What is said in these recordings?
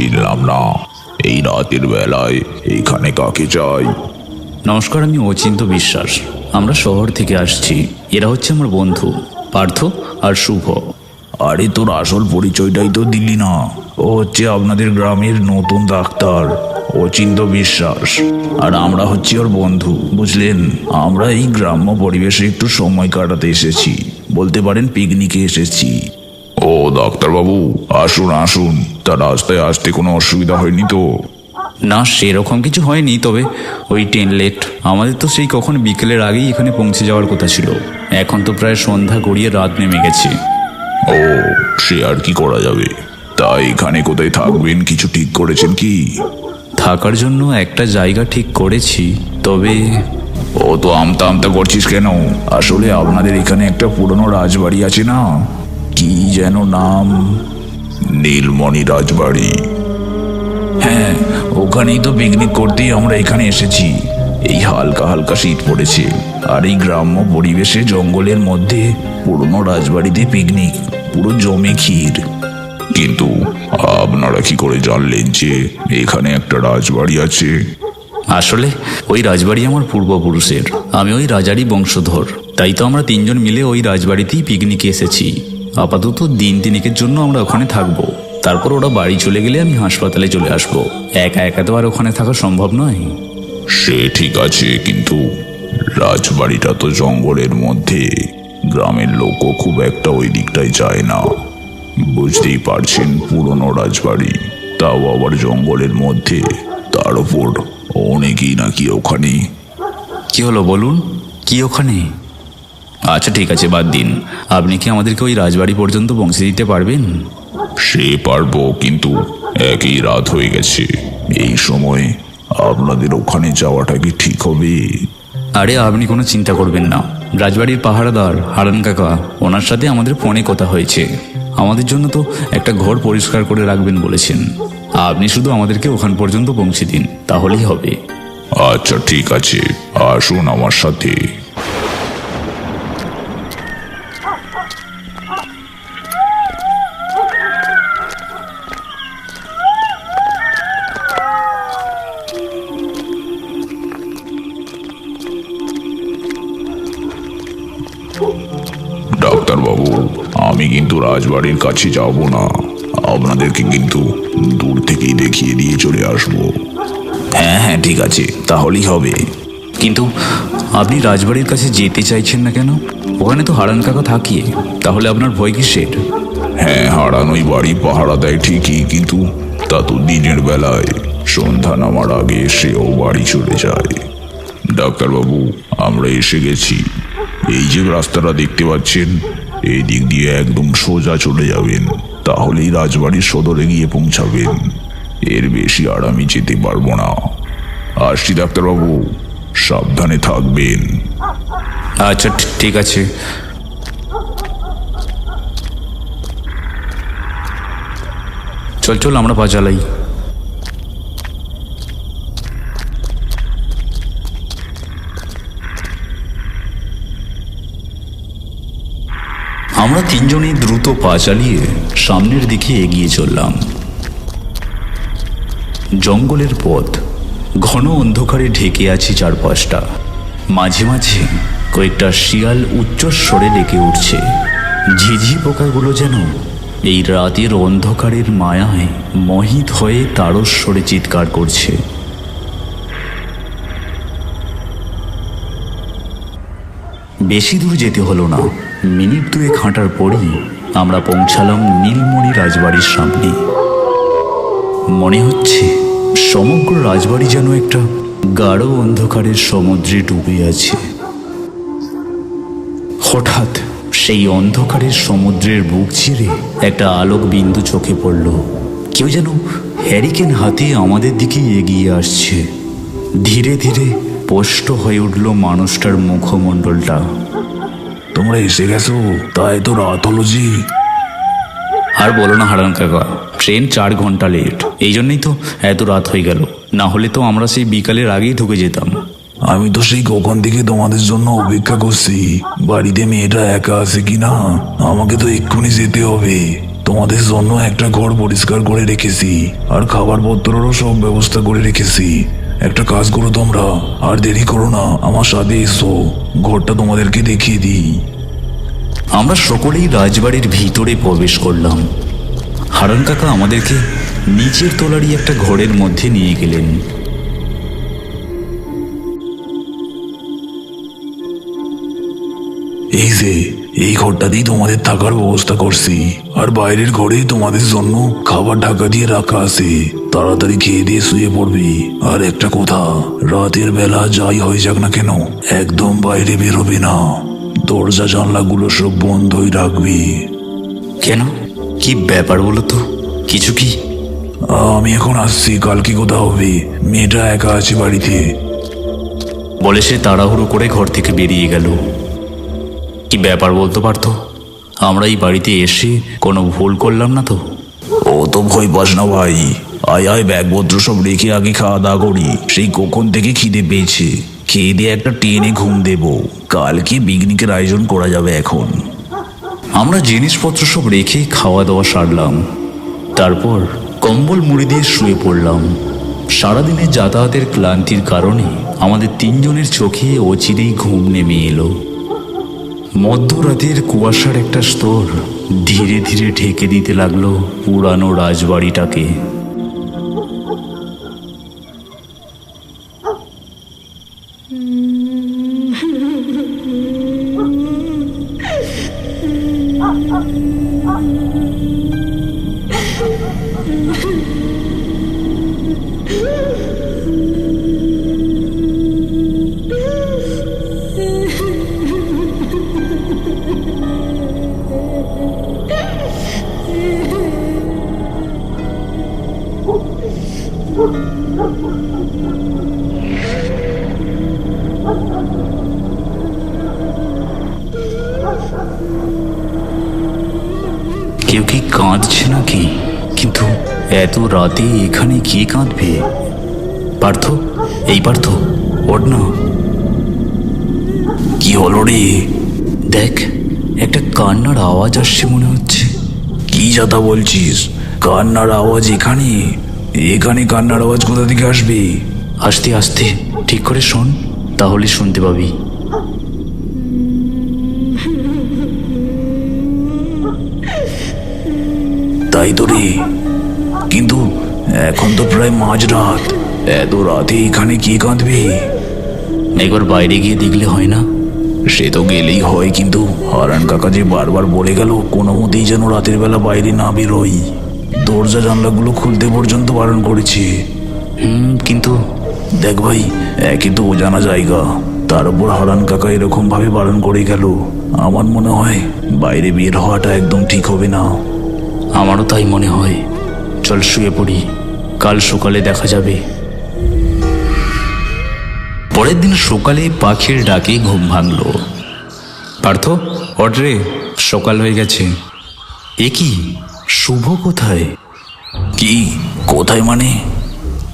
চিনলাম না। এই রাতের বেলায় এইখানে কাকে চাই? নমস্কার আমি অচিন্ত বিশ্বাস। আমরা শহর থেকে আসছি। এরা হচ্ছে আমার বন্ধু পার্থ আর শুভ। আরে তোর আসল পরিচয়টাই তো দিলি না। ও হচ্ছে আপনাদের গ্রামের নতুন ডাক্তার অচিন্ত বিশ্বাস। আর আমরা হচ্ছি ওর বন্ধু বুঝলেন? আমরা এই গ্রাম্য পরিবেশে একটু সময় কাটাতে এসেছি। বলতে পারেন পিকনিকে এসেছি। ও ডাক্তারবাবু আসুন আসুন। তা রাস্তায় আসতে কোনো অসুবিধা হয়নি তো? না সেরকম কিছু হয়নি তবে ওই ট্রেন লেট। আমাদের তো সেই কখন বিকেলের আগেই এখানে পৌঁছে যাওয়ার কথা ছিল। এখন তো প্রায় সন্ধ্যা গড়িয়ে রাত নেমে গেছে। ও সে আর কি করা যাবে? তা এখানে কোথায় থাকবেন? কিছু ঠিক করেছেন কি? থাকার জন্য একটা জায়গা ঠিক করেছি তবে ও তো আমতা আমতা করছিস কেন? আসলে আপনাদের এখানে একটা পুরনো রাজবাড়ি আছে না? কি যেন নাম? নীলমণি রাজবাড়ি। হ্যাঁ ওখানেই তো পিকনিক করতেই আমরা এখানে এসেছি। এই হালকা হালকা শীত পড়েছে, আর এই গ্রাম্য পরিবেশে জঙ্গলের মধ্যে পুরনো রাজবাড়িতে পিকনিক পুরো জমে ক্ষীর। কিন্তু আপনারা কি করে জানলেন যে এখানে একটা রাজবাড়ি আছে? আসলে, ওই রাজবাড়ি আমার পূর্বপুরুষের। আমি ওই রাজারই বংশধর। তাই তো আমরা তিনজন মিলে ওই রাজবাড়িতেই পিকনিকে এসেছি। আপাতত দিন তিনেকের জন্য আমরা ওখানে থাকব। তারপর ওরা বাড়ি চলে গেলে আমি হাসপাতালে চলে আসব। একা একা তো আর ওখানে থাকা সম্ভব নয়। সে ঠিক আছে কিন্তু রাজবাড়িটা তো জঙ্গলের মধ্যে। গ্রামের লোকও খুব একটা ওই দিকটায় যায় না। বুঝতেই পারছেন পুরনো রাজবাড়ি। তাও আবার জঙ্গলের মধ্যে। তার উপর অনেকেই নাকি ওখানে। কি হলো বলুন? কি ওখানে? আচ্ছা ঠিক আছে বাদ দিন। আপনি কি আমাদেরকে ওই রাজবাড়ি পর্যন্ত পৌঁছে দিতে পারবেন? সে পারব কিন্তু একই রাত হয়ে গেছে। এই সময় আপনাদের ওখানে যাওয়াটা কি ঠিক হবে? আরে আপনি কোনো চিন্তা করবেন না। রাজবাড়ির পাহারাদার হারান কাকা ওনার সাথে আমাদের ফোনে কথা হয়েছে। আমাদের জন্য তো একটা ঘর পরিষ্কার করে রাখবেন বলেছেন। আপনি শুধু আমাদেরকে ওখান পর্যন্ত পৌঁছে দিন তাহলেই হবে। আচ্ছা ঠিক আছে। আসুন আমার সাথে। আমি কিন্তু রাজবাড়ির কাছে যাব না। আপনাদেরকে কিন্তু দূর থেকেই দেখিয়ে দিয়ে চলে আসব। হ্যাঁ হ্যাঁ ঠিক আছে তাহলেই হবে। কিন্তু আপনি রাজবাড়ির কাছে যেতে চাইছেন না কেন? ওখানে তো হারান কাকা থাকিয়ে তাহলে আপনার ভয় কিসের? হ্যাঁ হারানোই বাড়ি পাহারা দেয় ঠিকই কিন্তু তা তো দিনের বেলায়। সন্ধ্যা নামার আগে সেও বাড়ি চলে যায়। ডাক্তারবাবু আমরা এসে গেছি। এই যে রাস্তাটা দেখতে পাচ্ছেন এই দিক দিয়ে একদম সোজা চলে যাবেন, তাহলেই রাজবাড়ির সদরে গিয়ে পৌঁছাবেন। এর বেশি আর আমি যেতে পারব না। আসছি, ডাক্তারবাবু। সাবধানে থাকবেন। আচ্ছা ঠিক আছে। চল চল, আমরা পা আমরা তিনজনেই দ্রুত পা চালিয়ে সামনের দিকে এগিয়ে চললাম। জঙ্গলের পথ, ঘন অন্ধকারে ঢেকে আছে চারপাশটা। মাঝে মাঝে কয়েকটা শিয়াল উচ্চস্বরে ডেকে উঠছে। ঝিঝি পোকাগুলো যেন এই রাতের অন্ধকারের মায়ায় মহিত হয়ে তারস্বরে চিৎকার করছে। বেশি দূর যেতে হলো না। মিনিট দুয়েক হাঁটার পরই আমরা পৌঁছালাম নীলমণি রাজবাড়ির সামনে। মনে হচ্ছে সমগ্র রাজবাড়ি যেন একটা গাঢ় অন্ধকারের সমুদ্রে ডুবে আছে। হঠাৎ সেই অন্ধকারের সমুদ্রের বুক চিরে একটা আলোক বিন্দু চোখে পড়ল। কেউ যেন হ্যারিকেন হাতে আমাদের দিকে এগিয়ে আসছে। ধীরে ধীরে স্পষ্ট হয়ে উঠল মানুষটার মুখমণ্ডলটা। তোমরা এসে গেছো? তাই তো রাত হলো জি আর বলো না হারান কাকা ট্রেন চার ঘণ্টা লেট। এই জন্যই তো এত রাত হয়ে গেল। না হলে তো আমরা সেই বিকালের আগেই ঢুকে যেতাম। আমি তো সেই কখন থেকে তোমাদের জন্য অপেক্ষা করছি। বাড়িতে মেয়েটা একা আছে কি না? আমাকে তো এক্ষুনি যেতে হবে। তোমাদের জন্য একটা ঘর পরিষ্কার করে রেখেছি। আর খাবার পত্রেরও সব ব্যবস্থা করে রেখেছি। একটা কাজ করো তোমরা আর দেরি করো না আমার সাথে এসো ঘরটা তোমাদেরকে দেখিয়ে দিই। আমরা সকলেই রাজবাড়ির ভিতরে প্রবেশ করলাম। হারান কাকা আমাদেরকে নিচের তলারই একটা ঘরের মধ্যে নিয়ে গেলেন। এই যে এই ঘরটাতেই তোমাদের থাকার ব্যবস্থা করছি। আর বাইরের ঘরে তোমাদের জন্য খাবার ঢাকা দিয়ে রাখা আছে। তাড়াতাড়ি খেয়ে দিয়ে শুয়ে পড়বে। আর একটা কথা রাতের বেলা যাই হয়ে যাক না কেন একদম বাইরে বেরোবে না। দরজা জানলাগুলো সব বন্ধই রাখবি। কেন? কি ব্যাপার বলো তো? কিছু কি? আমি এখন আসছি কালকে কোথাও হবে? মেয়েটা একা আছে বাড়িতে। বলে সে তাড়াহুড়ো করে ঘর থেকে বেরিয়ে গেল। কি ব্যাপার বলতে পারতো। আমরা এই বাড়িতে এসে কোনো ভুল করলাম না তো? ও তো ভয় পাস না ভাই। আয় আয় ব্যাগপত্র সব রেখে আগে খাওয়া দাওয়া করি। সেই কখন থেকে খিদে পেয়েছে। খেয়ে দিয়ে একটা টেনে ঘুম দেব। কালকে পিকনিকের আয়োজন করা যাবে এখন। আমরা জিনিসপত্র সব রেখে খাওয়া দাওয়া সারলাম। তারপর কম্বল মুড়ি দিয়ে শুয়ে পড়লাম। সারাদিনের যাতায়াতের ক্লান্তির কারণে আমাদের তিনজনের চোখে অচিরেই ঘুম নেমে এলো। মধ্যরাতের কুয়াশার একটা স্তর ধীরে ধীরে ঢেকে দিতে লাগল পুরানো রাজবাড়িটাকে। কেউ কি কাঁদছে নাকি? কিন্তু এত রাতে এখানে কে কাঁদবে? পার্থ, এই পার্থ ওর না কি হলো রে? দেখ, একটা কান্নার আওয়াজ আসছে মনে হচ্ছে। কি যাতা বলছিস? কান্নার আওয়াজ এখানে? এখানে কান্নার আওয়াজ কোথা থেকে আসবে? আসতে আসতে, ঠিক করে শোন, তাহলে শুনতে পাবি। তাই তো রে। কিন্তু এখন তো প্রায় মাঝরাত। এত রাতে এখানে কে কাঁদবে? একবার বাইরে গিয়ে দেখলে হয় না? সে তো গেলেই হয়, কিন্তু হারান কাকা যে বারবার বলে গেল, কোনো মতেই যেন রাতের বেলা বাইরে না বেরোই দরজা জানলাগুলো খুলতে পর্যন্ত বারণ করেছে। হুম, কিন্তু দেখ ভাই একই তো অজানা জায়গা। তার উপর হারান কাকা এরকমভাবে বারণ করে গেল। আমার মনে হয় বাইরে বের হওয়াটা একদম ঠিক হবে না। আমারও তাই মনে হয়। চল শুয়ে পড়ি। কাল সকালে দেখা যাবে। পরের দিন সকালে পাখির ডাকে ঘুম ভাঙল। পার্থ অডরে সকাল হয়ে গেছে। এ কি? শুভ কোথায়? কি? কোথায় মানে?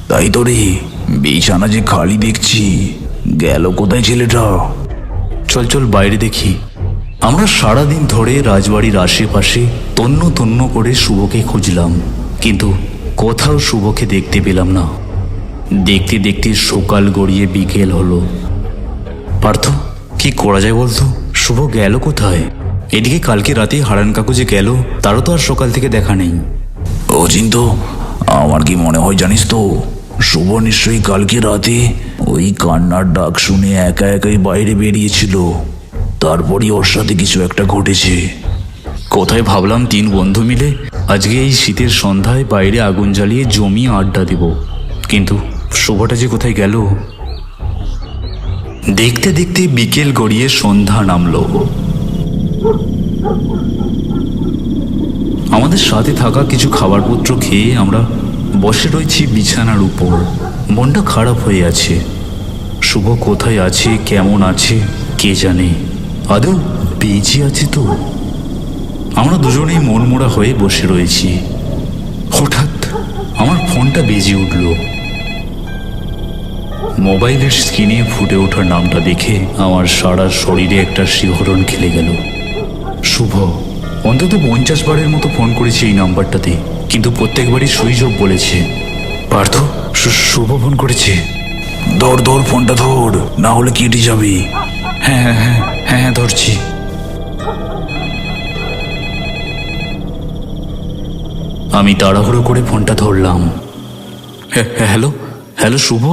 তাই তো রে বিছানা যে খালি দেখছি। গেল কোথায় ছেলেটা? চল চল বাইরে দেখি। আমরা সারাদিন ধরে রাজবাড়ির আশেপাশে তন্ন তন্ন করে শুভকে খুঁজলাম, কিন্তু কোথাও শুভকে দেখতে পেলাম না। দেখতে দেখতে সকাল গড়িয়ে বিকেল হলো। পার্থ, কি করা যায় বলতো? শুভ গেল কোথায়? এদিকে কালকে রাতে হারান কাকু যে গেল, তারও তো আর সকাল থেকে দেখা নেই। ও চিন্ত আমার কি মনে হয় জানিস তো? শুভ নিশ্চয়ই কালকে রাতে ওই কান্নার ডাক শুনে একা একাই বাইরে বেরিয়েছিল। তারপরই ওর সাথে কিছু একটা ঘটেছে। কোথায় ভাবলাম তিন বন্ধু মিলে আজকে এই শীতের সন্ধ্যায় বাইরে আগুন জ্বালিয়ে জমি আড্ডা দেব। কিন্তু শোভাটা যে কোথায় গেল? দেখতে দেখতে বিকেল গড়িয়ে সন্ধ্যা নামলো। আমাদের সাথে থাকা কিছু খাবারপত্র খেয়ে আমরা বসে রয়েছি বিছানার উপর। মনটা খারাপ হয়ে আছে। শুভ কোথায় আছে, কেমন আছে, কে জানে? আদৌ বেঁচে আছে তো? আমরা দুজনেই মনমোড়া হয়ে বসে রয়েছি। হঠাৎ আমার ফোনটা বেজে উঠল। মোবাইলের স্ক্রিনে ফুটে ওঠার নামটা দেখে আমার সারা শরীরে একটা শিহরণ খেলে গেল। শুভ, অন্তত পঞ্চাশ বারের মতো ফোন করেছি এই নাম্বারটাতে, কিন্তু প্রত্যেকবারই অফ বলেছে। পার্থ শুভ ফোন করেছে। দৌড় দৌড় ফোনটা ধর, না হলে কেটে যাবে। হ্যাঁ হ্যাঁ হ্যাঁ হ্যাঁ হ্যাঁ ধরছি। আমি তাড়াহুড়ো করে ফোনটা ধরলাম। হ্যাঁ, হ্যাঁ, হ্যালো? হ্যালো শুভ?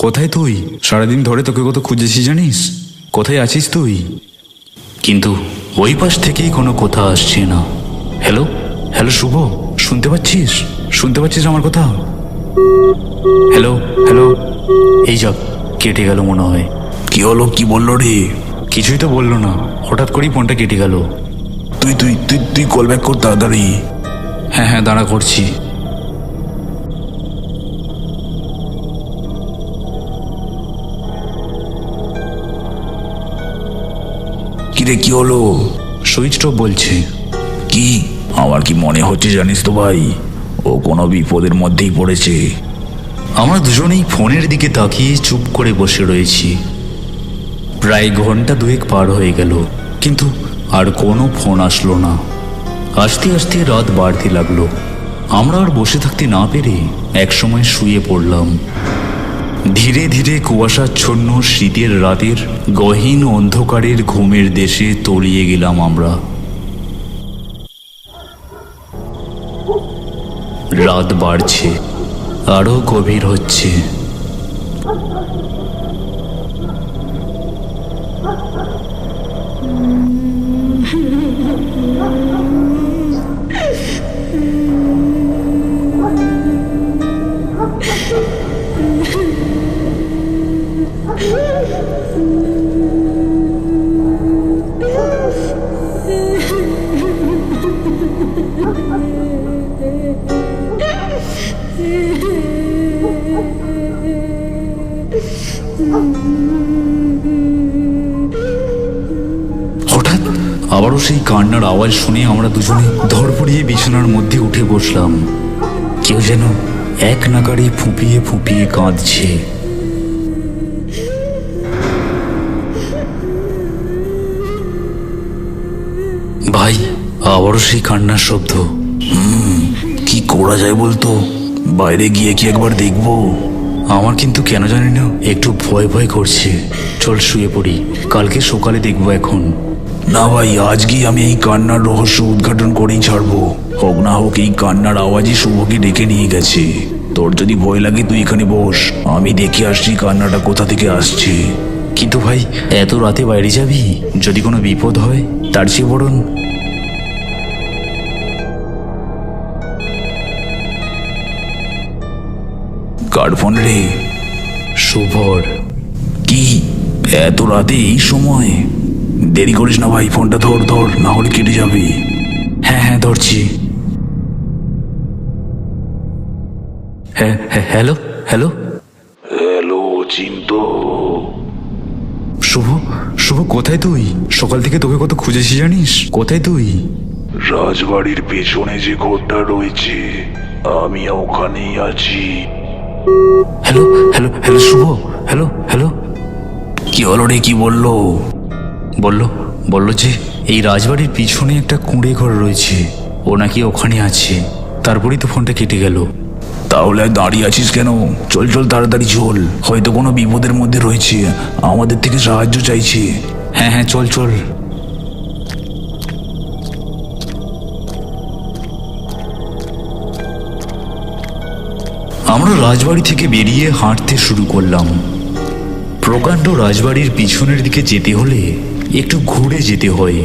কোথায় তুই? সারাদিন ধরে তোকে কত খুঁজেছি জানিস? কোথায় আছিস তুই? কিন্তু ওই পাশ থেকেই কোনো কথা আসছে না। হ্যালো? হ্যালো শুভ? শুনতে পাচ্ছিস? শুনতে পাচ্ছিস আমার কথা? Hello hello? এই যাক কেটে গেল মনে হয়। কি হলো কি বলল রে? কিছুই তো বলল না। হঠাৎ করেই ফোনটা কেটে গেল। তুই তুই তুই তুই কল ব্যাক কর তাড়াতাড়ি। হ্যাঁ হ্যাঁ দাঁড়া করছি। কি রে কি হলো? সুইচ অফ বলছে। কি? আমার কি মনে হচ্ছে জানিস তো ভাই? ও কোনো বিপদের মধ্যেই পড়েছে। আমরা দুজনেই ফোনের দিকে তাকিয়ে চুপ করে বসে রয়েছি। প্রায় ঘণ্টা দুয়েক পার হয়ে গেল কিন্তু আর কোনো ফোন আসলো না। আস্তে আস্তে রাত বাড়তে লাগল। আমরা আর বসে থাকতে না পেরে একসময় শুয়ে পড়লাম। ধীরে ধীরে কুয়াশাচ্ছন্ন শীতের রাতের গহীন অন্ধকারের ঘুমের দেশে তলিয়ে গেলাম আমরা। রাত বাড়ছে, আরও গভীর হচ্ছে। আবারও সেই কান্নার আওয়াজ শুনে আমরা দুজনে ধরপড়িয়ে বিছানার মধ্যে উঠে বসলাম। কেউ যেন এক নাগাড়ে ফুঁপিয়ে ফুঁপিয়ে কাঁদছে। ভাই, আবারও সেই কান্নার শব্দ। কি করা যায় বলতো? বাইরে গিয়ে কি একবার দেখব? আমার কিন্তু কেন জানি না, একটু ভয় ভয় করছে। চল শুয়ে পড়ি, কালকে সকালে দেখব এখন। না ভাই, আজকেই আমি এই কান্নার রহস্য উদ্ঘাটন করেই ছাড়বো। হোক না হোক, এই কান্নার আওয়াজই শুভকে ডেকে নিয়ে গেছে। তোর যদি ভয় লাগে, তুই এখানে বস। আমি দেখে আসছি কান্নাটা কোথা থেকে আসছে। কিন্তু ভাই, এত রাতে বাইরে যাবি? যদি কোনো বিপদ হয়, তার চেয়ে বরং কার ফোন রে, শুভর। কি? এত রাতে এই সময়? দেরি করিস না ভাই ফোনটা ধর ধর না হলে কেটে যাবে। হ্যাঁ হ্যাঁ ধরছি। হ্যাঁ হ্যাঁ hello hello. Hello Chintu. Shubho Shubho কোথায় তুই? সকাল থেকে তোকে কত খুঁজেছি জানিস? কোথায় তুই? রাজবাড়ির পেছনে যে ঘরটা রয়েছে আমি ওখানেই আছি। Hello hello hello Shubho hello hello. কি হলো রে কি বলল? বলল বলল যে এই রাজবাড়ির পিছনে একটা কুঁড়ে ঘর রয়েছে। ও নাকি ওখানে আছে। তারপরেই তো ফোনটা কেটে গেল। তাহলে দাঁড়িয়ে আছিস কেন? চল চল তাড়াতাড়ি চল। হয়তো কোনো বিপদের মধ্যে রয়েছে। আমাদের থেকে সাহায্য চাইছে। হ্যাঁ হ্যাঁ চল চল। আমরা রাজবাড়ি থেকে বেরিয়ে হাঁটতে শুরু করলাম। প্রকাণ্ড রাজবাড়ির পিছনের দিকে যেতে হলে একটু ঘুরে যেতে হয়।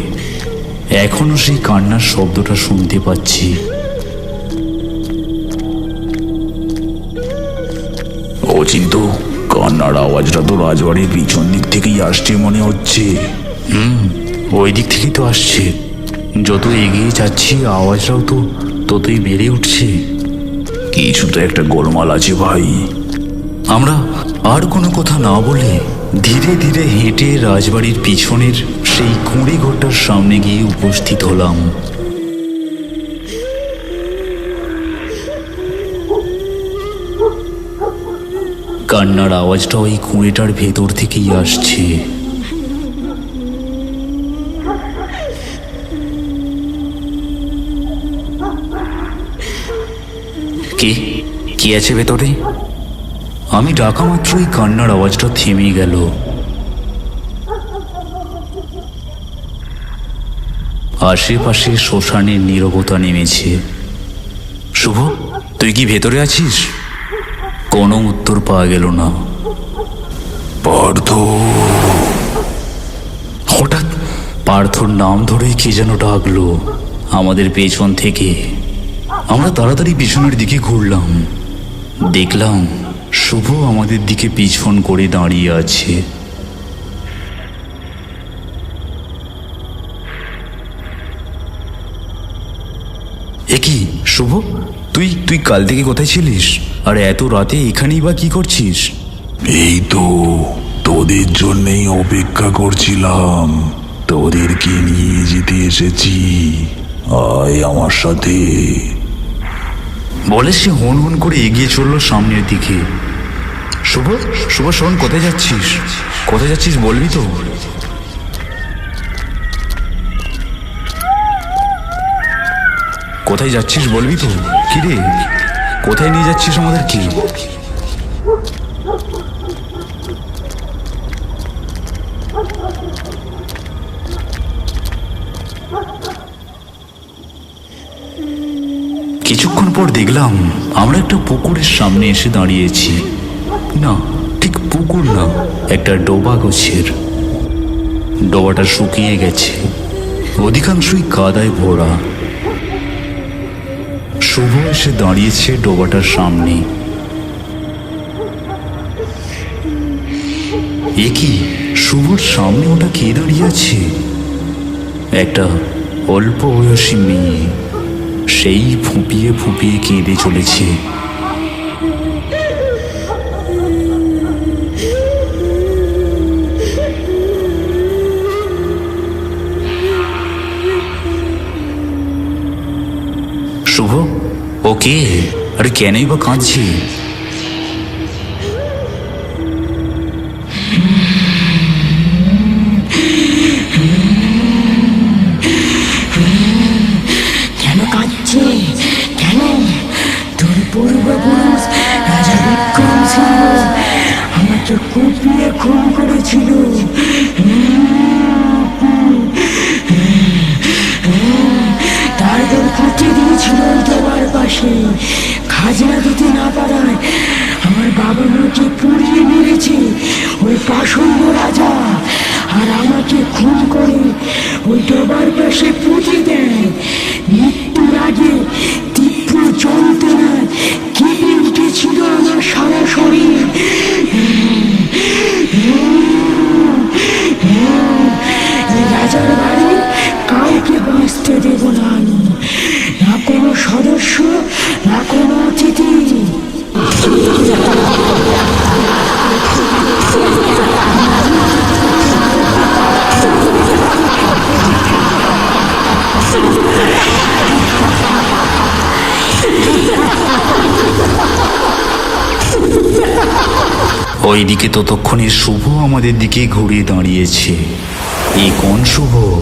এখনও সেই কান্নার শব্দটা শুনতে পাচ্ছি। ও চিন্তু, কান্নার আওয়াজটা তো রাজবাড়ির পিছন দিক থেকেই আসছে মনে হচ্ছে। হুম, ওই দিক থেকেই তো আসছে। যত এগিয়ে যাচ্ছি, আওয়াজটাও তো ততই বেড়ে উঠছে। কিছু তো একটা গোলমাল আছে ভাই। আমরা আর কোনো কথা না বলে ধীরে ধীরে হেঁটে রাজবাড়ির পিছনের সেই কুঁড়ি ঘরটার সামনে গিয়ে উপস্থিত হলাম। কান্নার আওয়াজটা ওই কুঁড়েটার ভেতর থেকেই আসছে। কে? কি আছে ভেতরে? আমি ডাকা মাত্রই কান্নার আওয়াজটা থেমে গেল। আশেপাশে শ্মশানের নীরবতা নেমেছে। শুভ, তুই কি ভেতরে আছিস? কোনো উত্তর পাওয়া গেল না। পার্থ। হঠাৎ পার্থর নাম ধরেই কে যেন ডাকলো আমাদের পেছন থেকে। আমরা তাড়াতাড়ি পিছনের দিকে ঘুরলাম। দেখলাম শুভ আমাদের দিকে পিছন করে দাঁড়িয়ে আছে। এ কি, শুভ? তুই তুই কাল থেকে কোথায় ছিলিস? আর এত রাতে এখানেই বা কি করছিস? এই তো, তোদের জন্যই অপেক্ষা করছিলাম। তোদেরকে নিয়ে যেতে এসেছি। আয় আমার সাথে। বলে সে হন হন করে এগিয়ে চলল সামনের দিকে। শুভ শুভ শোন, কোথায় যাচ্ছিস? কোথায় যাচ্ছিস বলবি তো? কোথায় যাচ্ছিস বলবি তো? কি রে? কোথায় নিয়ে যাচ্ছিস আমাদের কি কিছুক্ষণ পর দেখলাম আমরা একটা পুকুরের সামনে এসে দাঁড়িয়েছি। না, ঠিক পুকুর না, একটা ডোবা গোছের। ডোবাটা শুকিয়ে গেছে। অধিকাংশই কাদায় ভরা। শুভ এসে দাঁড়িয়েছে ডোবাটার সামনে। এ কি, শুভর সামনে ওটা কে দাঁড়িয়ে আছে? একটা অল্প বয়সী মেয়ে। সেই ফুঁপিয়ে ফুঁপিয়ে কেঁদে চলেছে। শুভ ওকে আরে কেনই বা কাঁদছে? আমাকে খুন করেছিল। তারপর পুঁতে দিয়েছিল দেওয়ার পাশে। খাজনা দিতে না পারায় আমার বাবা মাকে পুড়িয়ে মেরেছে ওই পাষণ্ড রাজা। আর আমাকে খুন করে ওই ডোবার পাশে পুঁতে ওইদিকে ততক্ষণে শুভ আমাদের দিকে ঘুরে দাঁড়িয়েছে। এই কোন শুভ?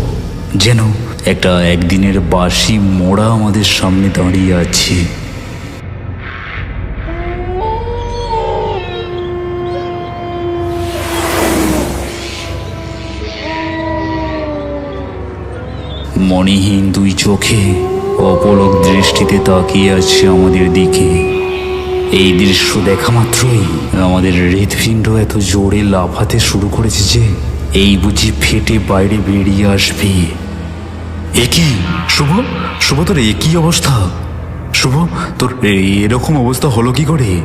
যেন একটা একদিনের বাসি মোড়া আমাদের সামনে দাঁড়িয়ে আছে। মণিহীন দুই চোখে অপলক দৃষ্টিতে তাকিয়ে আছে আমাদের দিকে। এই দৃশ্য দেখা মাত্রই আমাদের হৃদপিণ্ড এত জোরে লাফাতে শুরু করেছে যে এই বুঝি ফেটে বাইরে বেরিয়ে আসবে। একই শুভ? শুভ, তোর একই অবস্থা? শুভ, তোর এরকম অবস্থা হলো কি করে?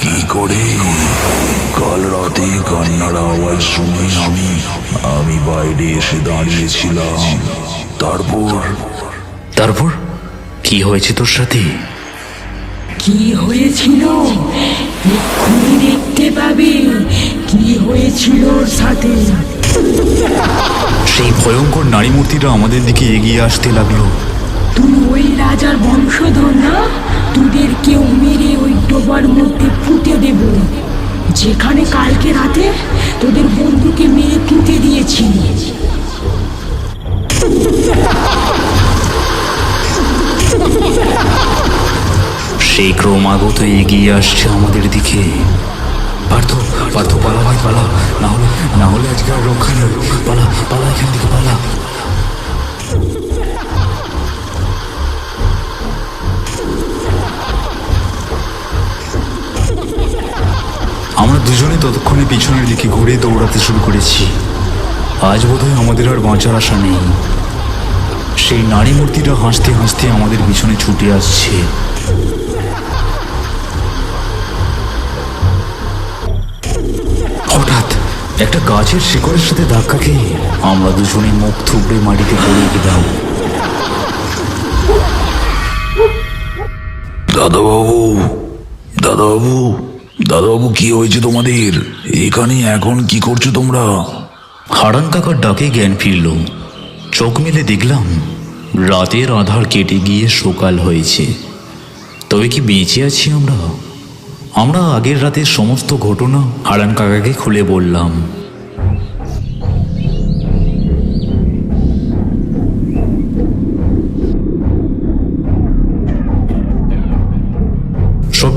কি করে? কাল কান্নার আওয়াজ শুনে আমি আমি বাইরে এসে দাঁড়িয়েছিলাম। তারপর তারপর কি হয়েছে তোর সাথে? কি হয়েছিল? এক্ষুনি দেখতে পাবে কি হয়েছিল ওর সাথে। সেই ভয়ঙ্কর নারী মূর্তিটা আমাদের দিকে এগিয়ে আসতে লাগল। তুই ওই রাজার বংশধর না? তোদের কেউ মেরে ওই ডোবার মধ্যে ফুটে দেব। যেখানে কালকে রাতে তোদের বন্ধুকে মেরে পুঁতে দিয়েছি। ক্রমাগত এগিয়ে আসছে আমাদের দিকে। পার্থ পার্থ, পালা ভাই, পালা। না হলে না হলে আজকে আর রক্ষা নেই। পালা পালা এখান থেকে, পালা। আমরা দুজনে ততক্ষণে পিছনের দিকে ঘুরে দৌড়াতে শুরু করেছি। আজ বোধহয় আমাদের আর বাঁচার আশা নেই। সেই নারী মূর্তিটা হাসতে হাসতে আমাদের পিছনে ছুটে আসছে। গাছের শিকড়ের সাথে ধাক্কা খেয়ে আমরা দুজনে মুখ থুবড়ে মাটিতে পড়ে গেলাম দাদাবাবু দাদাবাবু দাদাবাবু, কি হয়েছে তোমাদের? এখানে এখন কি করছ তোমরা? হারান কাকার ডাকে জ্ঞান ফিরল। চোখ মেলে দেখলাম, রাতের আধার কেটে গিয়ে সকাল হয়েছে। তবে কি বেঁচে আছি আমরা? আমরা আগের রাতের সমস্ত ঘটনা হারান কাকাকে খুলে বললাম।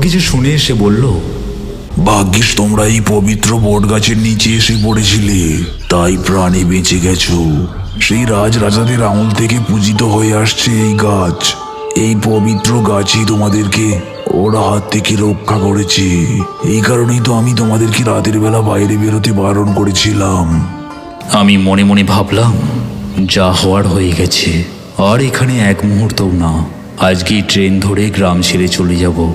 সবকিছু শুনে এসে বলল ভাগ্যিস তোমরা এই পবিত্র বট গাছের নিচে এসে পড়েছিলে। তাই প্রাণে বেঁচে গেছো। সেই রাজ রাজাদের আমল থেকে পূজিত হয়ে আসছে এই গাছ। এই পবিত্র গাছই তোমাদেরকে ওরা হাত থেকে রক্ষা করেছে। এই কারণেই তো আমি তোমাদেরকে রাতের বেলা বাইরে বেরোতে বারণ করেছিলাম। আমি মনে মনে ভাবলাম যা হওয়ার হয়ে গেছে। আর এখানে এক মুহূর্তও না। আজকেই ট্রেন ধরে গ্রাম ছেড়ে চলে যাব।